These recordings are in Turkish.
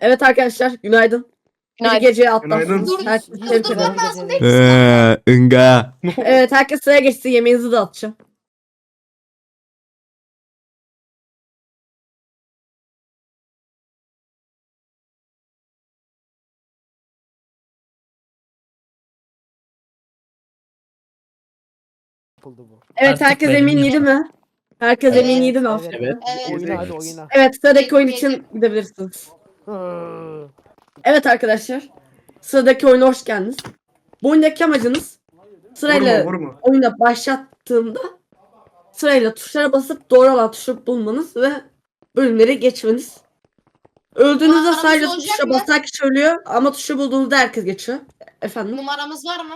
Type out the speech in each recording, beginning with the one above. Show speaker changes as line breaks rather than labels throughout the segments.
Evet arkadaşlar günaydın. Bir
Günaydın.
geceye atlattınız.
Günaydın.
Herkes tebrik ederim.
Durdurmam lazım değil mi?
Eee, ınga.
Evet herkes sıraya geçsin yemeğinizi dağıtacağım.
yapıldı bu.
Evet
Artık
herkes
benim
emin
yok.
yedi mi? Herkes
Evet.
emin yedi mi?
Evet.
Evet.
Evet.
Oyuna hadi oyuna.
Evet sıradaki oyun için gidebilirsiniz. Evet arkadaşlar. Sıradaki oyuna hoş geldiniz. Bu oyundaki amacınız sırayla
Vurma vurma.
oyuna başlattığımda sırayla tuşlara basıp doğru olan tuşu bulmanız ve bölümleri geçmeniz. Öldüğünüzde
Numaramız
sadece tuşa
mı?
basan kişi ölüyor ama tuşu bulduğunuzda herkes geçiyor. Efendim?
Numaramız var mı?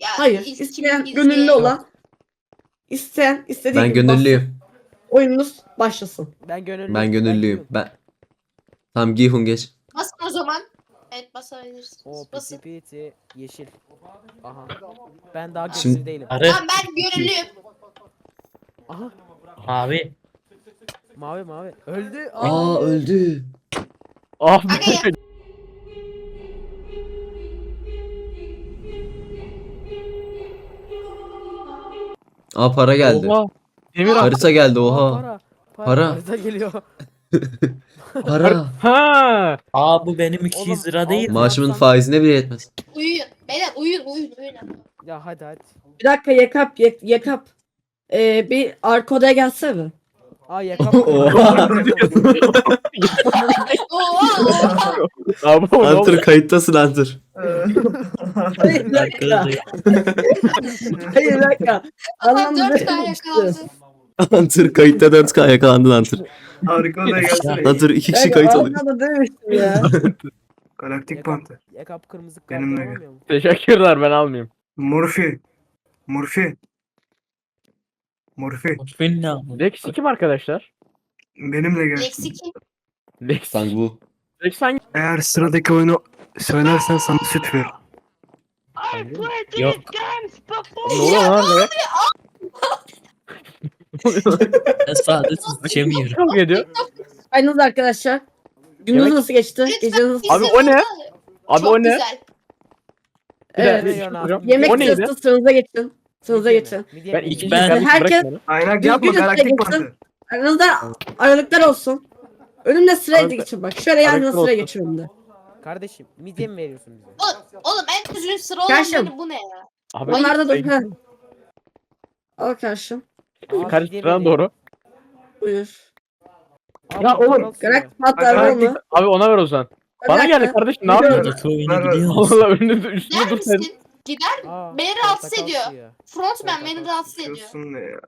Ya,
Hayır.
is-
İsteyen
kim-
gönüllü olan isteyen istediği
Ben
gibi
gönüllüyüm.
Oyununuz başlasın.
Ben gönüllüyüm.
Ben gönüllüyüm. Ben. Tamam Gihun geç.
Basın o zaman. Evet basabilirsiniz.
O
Basın.
piti piti yeşil. Aha. Ben daha
Şimdi-
agresif değilim.
Arı.
Tamam ben gönüllüyüm.
Aha.
Abi.
Mavi mavi. Öldü.
Aa öldü.
Ah
Aga ya.
Aa para geldi.
Oha. Demir.
Harita geldi
Aa,
oha.
Para. Para.
Para.
Harita geliyor.
Para.
Ha.
Aa bu benim 200 lira değil.
Oğlum,
Maaşımın
yapsam-
faizine bile yetmez.
Uyuyun. Beyler uyuyun uyuyun uyuyun.
Ya hadi hadi.
Bir dakika Yakap Yak- Yakap. Ee, bir arka odaya gelsene mi?
Aa yakap.
Oha.
Oha.
Abi o ne oldu?
Hunter kayıttasın Hunter.
Hayır bir dakika. Hayır bir dakika.
Adam
Anlamda
dört tane yakaladı.
Hunter kayıtta 4K yakalandın Hunter.
Harika odaya gelsene.
Hunter iki kişi kayıt alıyor.
Anlamda demiştim ya.
Galaktik Panther.
yakap kırmızı kart
Benimle gel.
alamıyor mu?
Teşekkürler ben almayayım.
Morfi. Morfi. Morfi.
Benim ne yapayım?
Lex kim arkadaşlar?
Benimle gel.
Lexi kim?
Lex.
Sang bu.
Lex hangi?
Eğer sıradaki oyunu söylersen sana süt ver.
Yok.
Ne oluyor lan be?
Ben sadece içemiyorum.
Kavga ediyor.
Aynınız arkadaşlar. Gününüz
Yemek-
nasıl geçti?
Lütfen
Geceniz
Abi o ne? Abi
Çok
o ne?
güzel.
Bir
Evet.
bir şey soracağım.
Yemek
O neydi?
sırası sıranıza geçin. Sıranıza geçin.
Ben ikinci
Ben-
kardeşim
Herkes- Düzgün
yapma
üstüne
Galaktik
geçsin.
Panther.
Aranızda aralıklar olsun. Önümde sırayla
Aralıklar-
geçin bak. Şöyle yan yana
aralıklar
sıraya
olsun.
geçin önümde.
Kardeşim midye mi veriyorsun bize?
Oğlum en düzgün sıra
Karşım.
olanları bu ne ya?
Abi
Onlar da ha. Al karşım.
Veriyor.
doğru.
Buyur.
Aa,
Ya oğlum.
Galaktik patlar var mı?
Abi ona ver o zaman. Bana geldi kardeşim ne yapıyorsun?
Musun?
Allah önünde üstünde
Gider
dursaydın.
misin? Gider.
Aa,
Beni rahatsız
portakal
ediyor.
suyu.
Frontman beni rahatsız ediyor.
Diyorsun ne ya?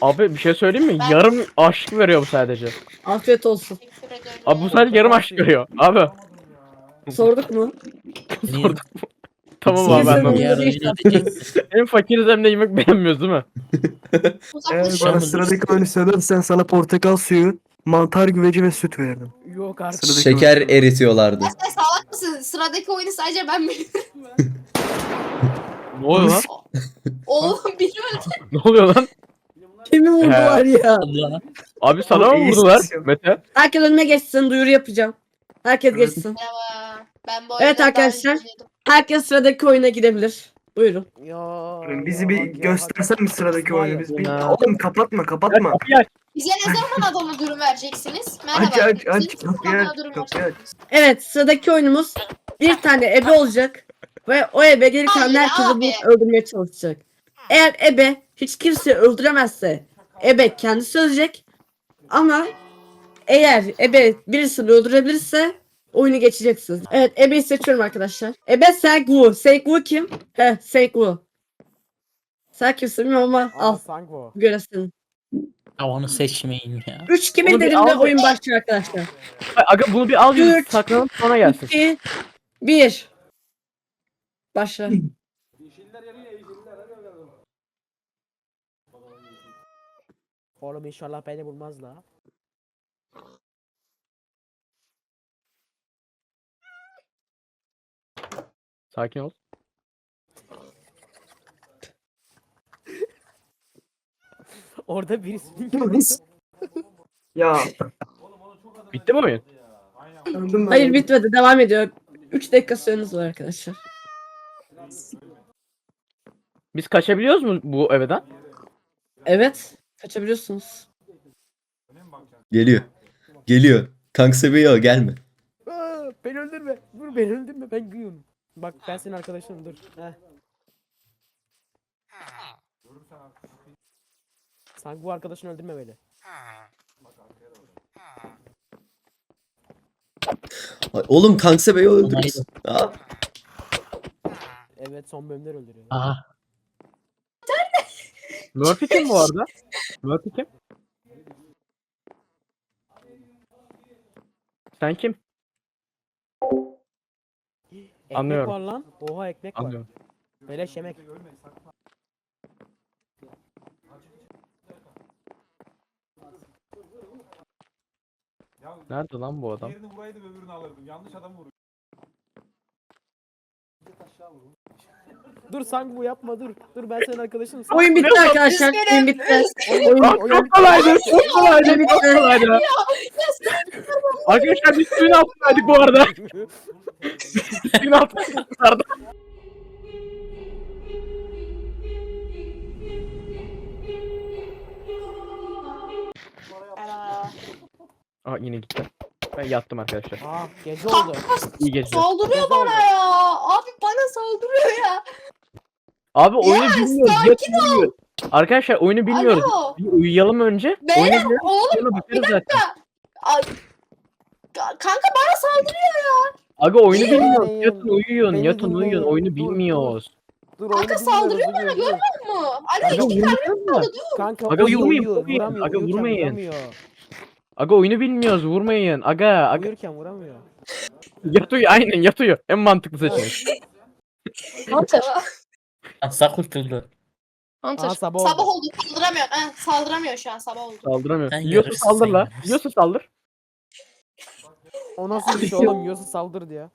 Abi bir şey söyleyeyim mi?
Ben-
Yarım aşk veriyor bu sadece.
Afiyet olsun.
Teşekkür ederim.
Abi bu sadece yarım aşk veriyor. Abi.
Sorduk mu?
Sorduk. Tamam abi
diyeceksin.
Hem fakiriz hem de yemek beğenmiyoruz değil mi?
Eğer bana sıradaki oyunu söylersen sana portakal suyu, mantar güveci ve süt veririm.
Yok artık.
Sıradaki
Şeker
oyunu.
eritiyorlardı.
Sen salak mısın? Sıradaki oyunu sadece ben biliyorum.
Ne oluyor lan?
Oğlum biliyorum.
Ne oluyor lan?
Kimi vurdular ya?
Allah.
Abi sana mı vurdular. Mete?
Herkes önüme geçsin. Duyuru yapacağım. Herkes geçsin.
Merhaba. Ben bu
Evet arkadaşlar. Herkes sıradaki oyuna gidebilir. Buyurun.
Ya,
Bizi bir göstersen mi sıradaki oyunu? Biz bir...
Ya.
Oğlum kapatma kapatma.
Kapıyı aç.
Bize ne zaman adama durum vereceksiniz? Merhaba.
Aç aç aç
Siz
kapıyı
bana
aç
durum
kapıyı aç.
Evet sıradaki oyunumuz bir tane ebe olacak. Ve o ebe gelirken
Hayır
herkesi
abi.
bulup öldürmeye çalışacak. Eğer ebe hiç kimseyi öldüremezse ebe kendisi ölecek. Ama eğer ebe birisini öldürebilirse oyunu geçeceksiniz. Evet ebeyi seçiyorum arkadaşlar. Ebe Sengwu. Sengwu kim? He Sengwu. Sen kimsin bilmiyorum ama al.
Sango.
Göresin.
Ya onu seçmeyin ya.
3 kimin
Onu bir al.
oyun başlıyor arkadaşlar.
Aga bunu bir al bir saklanıp sonra gelsin.
2 1 Başla.
Oğlum inşallah beni bulmaz la.
Sakin ol.
Orada birisi.
Ya
Bitti mi oyun?
Hayır bitmedi devam ediyor. 3 dakika süreniz var arkadaşlar.
Biz kaçabiliyoruz mu bu evden?
Evet. Kaçabiliyorsunuz.
Geliyor. Geliyor. Tank seviyor gelme.
Aa, beni öldürme. Dur beni öldürme. Ben gıyıyorum. Bak ben senin arkadaşınım dur. Heh. Sanki bu arkadaşını öldürme böyle.
Ay, Oğlum Tank seviyor öldürürsün. Aa,
Evet son bölümler öldürüyor.
Aha.
Murphy kim bu arada? Murphy kim? Sen kim?
Ekmek
Anlıyorum.
var lan. Oha ekmek var.
Anlıyorum.
Beleş yemek.
Nerede lan bu adam?
Diğerini vuraydım öbürünü alırdım. Yanlış adam vuruyor.
Dur sanki bu yapma dur. Dur ben senin arkadaşınım.
Oyun bitti arkadaşlar. Oyun bitti. Oyun, oyun
çok kolaydı. Çok kolaydı. Çok kolaydı. Arkadaşlar biz suyun altındaydık bu arada. bu arada. Aa yine gitti. Ben yattım arkadaşlar.
Aa gece oldu.
İyi geceler.
Saldırıyor bana ya. Abi bana saldırıyor ya.
Abi oyunu bilmiyoruz.
sakin
yatın uyuyor. Arkadaşlar oyunu bilmiyoruz.
Alo.
Bir uyuyalım önce.
Beyler,
Oyunu
oğlum
sonra biteriz zaten.
Ay. Ka- Kanka bana saldırıyor.
Aga oyunu bilmiyoruz. Yatın uyuyun.
Beni
Yatın uyuyun.
dinleyin.
Oyunu
Dur,
bilmiyoruz.
Dur
Kanka
oyunu
saldırıyor
bilmiyoruz,
bana,
uyuyor, uyuyor.
mu? Alo
Aga
iki
vurmayın.
kaldı dur.
Kanka
Aga
uyuyor,
vurmayın,
uyuyor,
vurmayın.
vuramıyor,
Aga
uyurken
vurmayın.
vuramıyor.
Aga oyunu bilmiyoruz. Vurmayın. Aga. Aga.
Uyurken vuramıyor.
Yat uyu. Aynen yat uyu. En mantıklı seçenek.
Hunter.
Asla kurtuldu.
Hunter.
Aa, sabah
sabah,
oldu.
oldu. Saldıramıyor. Ha, saldıramıyor şu an sabah oldu.
Saldıramıyor.
Sen
Yiyorsa saldır
sen
la. Yiyorsa saldır.
O nasıl bir şey oğlum? Yiyorsa saldır diye.